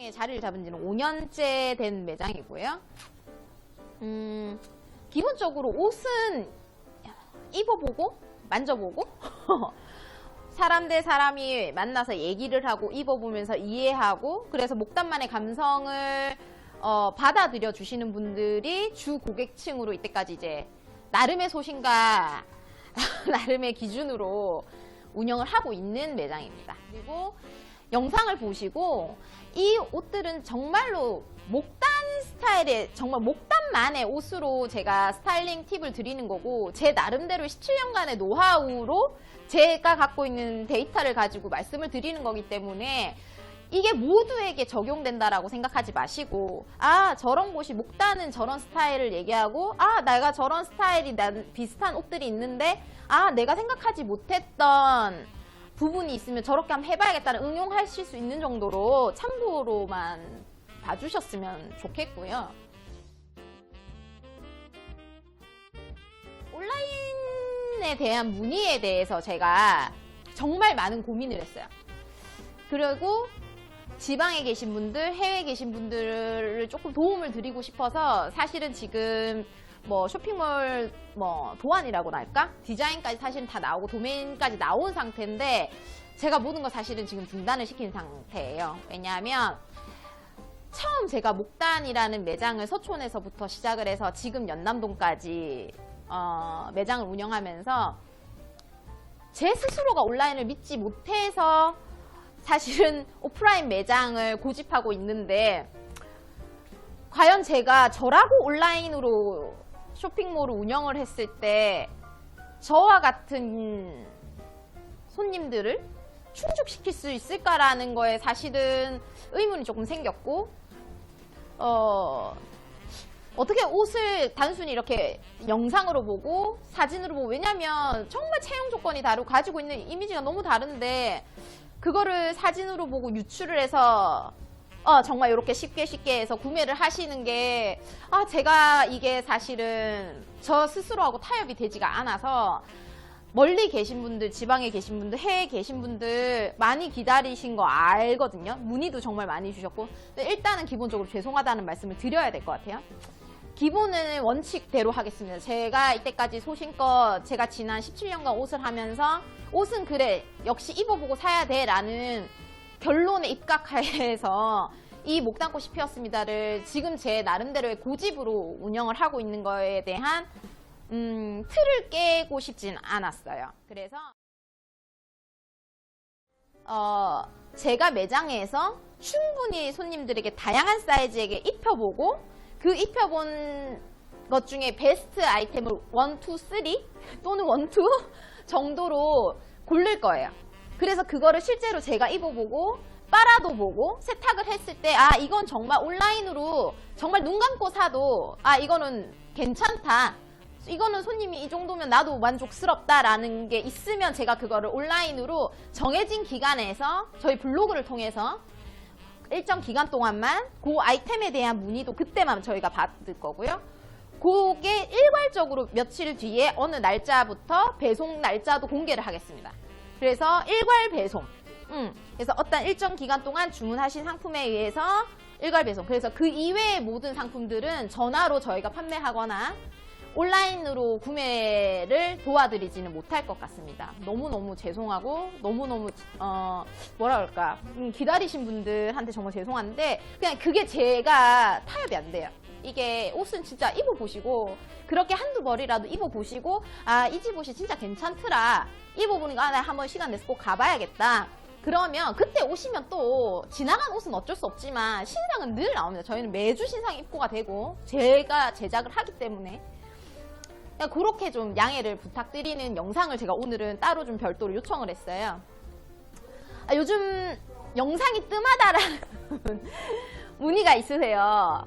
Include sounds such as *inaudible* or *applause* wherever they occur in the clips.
에 자리를 잡은 지는 5년째 된 매장이고요. 음, 기본적으로 옷은 입어보고 만져보고 *laughs* 사람 대 사람이 만나서 얘기를 하고 입어보면서 이해하고 그래서 목단만의 감성을 어, 받아들여 주시는 분들이 주 고객층으로 이때까지 이제 나름의 소신과 *laughs* 나름의 기준으로 운영을 하고 있는 매장입니다. 그리고 영상을 보시고 이 옷들은 정말로 목단 스타일의 정말 목단만의 옷으로 제가 스타일링 팁을 드리는 거고 제 나름대로 17년간의 노하우로 제가 갖고 있는 데이터를 가지고 말씀을 드리는 거기 때문에 이게 모두에게 적용된다라고 생각하지 마시고 아 저런 곳이 목단은 저런 스타일을 얘기하고 아 내가 저런 스타일이 난 비슷한 옷들이 있는데 아 내가 생각하지 못했던 부분이 있으면 저렇게 한번 해봐야겠다는 응용하실 수 있는 정도로 참고로만 봐주셨으면 좋겠고요. 온라인에 대한 문의에 대해서 제가 정말 많은 고민을 했어요. 그리고 지방에 계신 분들, 해외에 계신 분들을 조금 도움을 드리고 싶어서 사실은 지금 뭐 쇼핑몰 뭐 도안이라고나 할까? 디자인까지 사실은 다 나오고 도메인까지 나온 상태인데 제가 모든 거 사실은 지금 중단을 시킨 상태예요. 왜냐하면 처음 제가 목단이라는 매장을 서촌에서부터 시작을 해서 지금 연남동까지 어, 매장을 운영하면서 제 스스로가 온라인을 믿지 못해서 사실은 오프라인 매장을 고집하고 있는데 과연 제가 저라고 온라인으로 쇼핑몰을 운영을 했을 때 저와 같은 손님들을 충족시킬 수 있을까라는 거에 사실은 의문이 조금 생겼고 어, 어떻게 옷을 단순히 이렇게 영상으로 보고 사진으로 보고 왜냐면 정말 채용 조건이 다르고 가지고 있는 이미지가 너무 다른데 그거를 사진으로 보고 유출을 해서 어, 정말 이렇게 쉽게 쉽게 해서 구매를 하시는 게, 아, 제가 이게 사실은 저 스스로하고 타협이 되지가 않아서, 멀리 계신 분들, 지방에 계신 분들, 해외에 계신 분들 많이 기다리신 거 알거든요. 문의도 정말 많이 주셨고. 일단은 기본적으로 죄송하다는 말씀을 드려야 될 것 같아요. 기본은 원칙대로 하겠습니다. 제가 이때까지 소신껏 제가 지난 17년간 옷을 하면서 옷은 그래, 역시 입어보고 사야 돼 라는 결론에 입각해서 이 목단꽃이 피었습니다를 지금 제 나름대로의 고집으로 운영을 하고 있는 거에 대한 음, 틀을 깨고 싶진 않았어요. 그래서 어, 제가 매장에서 충분히 손님들에게 다양한 사이즈에게 입혀보고 그 입혀본 것 중에 베스트 아이템을 1, 2, 3 또는 1, 2 정도로 고를 거예요. 그래서 그거를 실제로 제가 입어보고 빨아도 보고 세탁을 했을 때 아 이건 정말 온라인으로 정말 눈 감고 사도 아 이거는 괜찮다 이거는 손님이 이 정도면 나도 만족스럽다라는 게 있으면 제가 그거를 온라인으로 정해진 기간에서 저희 블로그를 통해서 일정 기간 동안만 그 아이템에 대한 문의도 그때만 저희가 받을 거고요. 그게 일괄적으로 며칠 뒤에 어느 날짜부터 배송 날짜도 공개를 하겠습니다. 그래서 일괄 배송. 음, 그래서 어떤 일정 기간 동안 주문하신 상품에 의해서 일괄 배송. 그래서 그 이외의 모든 상품들은 전화로 저희가 판매하거나 온라인으로 구매를 도와드리지는 못할 것 같습니다. 너무너무 죄송하고 너무너무 어 뭐라 그럴까. 음, 기다리신 분들한테 정말 죄송한데 그냥 그게 제가 타협이 안 돼요. 이게 옷은 진짜 입어보시고 그렇게 한두 벌이라도 입어보시고 아 이 집 옷이 진짜 괜찮더라. 입어보니까 아, 나 한번 시간 내서 꼭 가봐야겠다. 그러면 그때 오시면 또 지나간 옷은 어쩔 수 없지만 신상은 늘 나옵니다. 저희는 매주 신상 입고가 되고 제가 제작을 하기 때문에 그렇게 좀 양해를 부탁드리는 영상을 제가 오늘은 따로 좀 별도로 요청을 했어요 아, 요즘 영상이 뜸하다라는 *laughs* 문의가 있으세요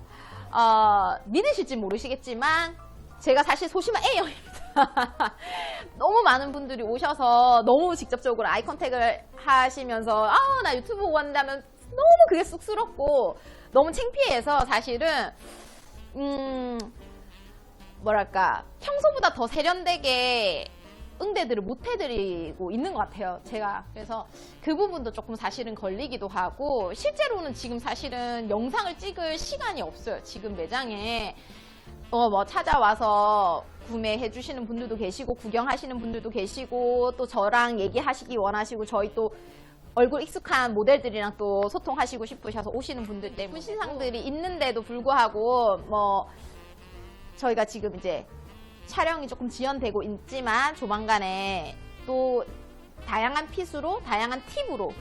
어, 믿으실지 모르시겠지만 제가 사실 소심한 A형입니다. *laughs* 너무 많은 분들이 오셔서 너무 직접적으로 아이 컨택을 하시면서 아우 나 유튜브 보고 한다면 너무 그게 쑥스럽고 너무 창피해서 사실은 음 뭐랄까 평소보다 더 세련되게 응대들을 못 해드리고 있는 것 같아요. 제가. 그래서 그 부분도 조금 사실은 걸리기도 하고, 실제로는 지금 사실은 영상을 찍을 시간이 없어요. 지금 매장에. 어, 뭐 찾아와서 구매해 주시는 분들도 계시고, 구경하시는 분들도 계시고, 또 저랑 얘기하시기 원하시고, 저희 또 얼굴 익숙한 모델들이랑 또 소통하시고 싶으셔서 오시는 분들 때문에 신상들이 있는데도 불구하고 뭐 저희가 지금 이제 촬영이 조금 지연되고 있지만 조만간에 또 다양한 핏으로 다양한 팁으로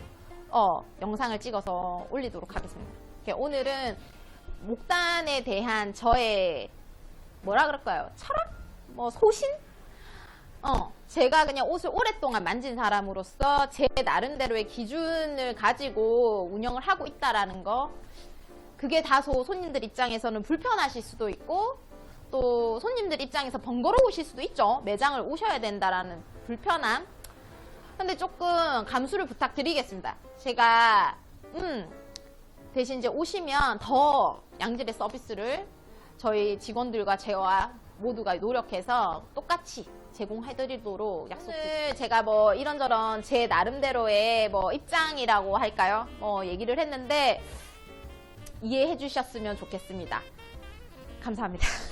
어, 영상을 찍어서 올리도록 하겠습니다. 오늘은 목단에 대한 저의 뭐라 그럴까요? 철학? 뭐 소신? 어, 제가 그냥 옷을 오랫동안 만진 사람으로서 제 나름대로의 기준을 가지고 운영을 하고 있다라는 거. 그게 다소 손님들 입장에서는 불편하실 수도 있고, 또 손님들 입장에서 번거로우실 수도 있죠. 매장을 오셔야 된다라는 불편함. 근데 조금 감수를 부탁드리겠습니다. 제가, 음, 대신 이제 오시면 더 양질의 서비스를 저희 직원들과 제와 모두가 노력해서 똑같이 제공해드리도록 약속드립니다. 제가 뭐 이런저런 제 나름대로의 뭐 입장이라고 할까요? 뭐 얘기를 했는데 이해해 주셨으면 좋겠습니다. 감사합니다.